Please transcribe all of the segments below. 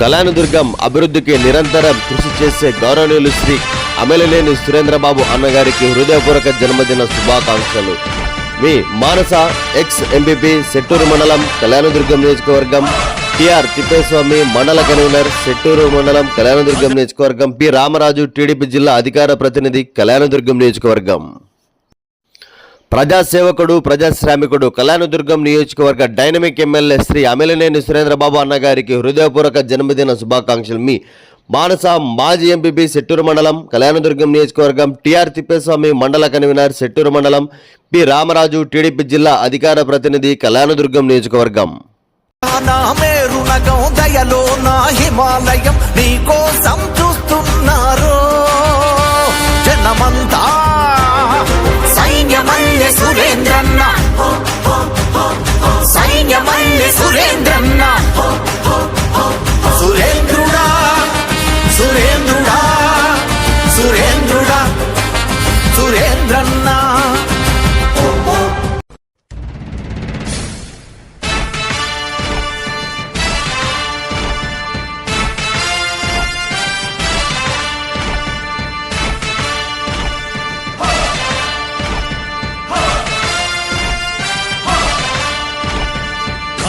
కళ్యాణదుర్గం అభివృద్ధికి నిరంతరం కృషి చేసే గౌరవనీయులు శ్రీ అమలలేని సురేంద్రబాబు అన్నగారికి హృదయపూర్వక జన్మదిన శుభాకాంక్షలు. మీ మానస ఎక్స్ ఎంబీపీ సెట్టూరు మండలం కళ్యాణదుర్గం నియోజకవర్గం టిఆర్ తిప్పేస్వామి మండల కన్వీనర్ సెట్టూరు మండలం కళ్యాణదుర్గం నియోజకవర్గం పి. రామరాజు టీడీపీ జిల్లా అధికార ప్రతినిధి కళ్యాణదుర్గం నియోజకవర్గం. ప్రజాసేవకుడు ప్రజాశ్రామికుడు కళ్యాణదుర్గం నియోజకవర్గ డైనమిక్ ఎమ్మెల్యే శ్రీ అమిలినేని సురేంద్రబాబు అన్నగారికి హృదయపూర్వక జన్మదిన శుభాకాంక్షలు. మీ మానస మాజీ ఎంపీపీ సెట్టూరు మండలం కళ్యాణదుర్గం నియోజకవర్గం టిఆర్ తిప్పేస్వామి మండల కన్వీనర్ సెట్టూరు మండలం పి రామరాజు టీడీపీ జిల్లా అధికార ప్రతినిధి కళ్యాణదుర్గం నియోజకవర్గం. నా మేరునగం దయలో నా హిమాలయం నీకోసం చూస్తూ సురేంద్రన్న. సురేంద్రుడా సురేంద్రుడా సురేంద్రుడా సురేంద్రన్నా.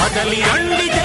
కదలి అండి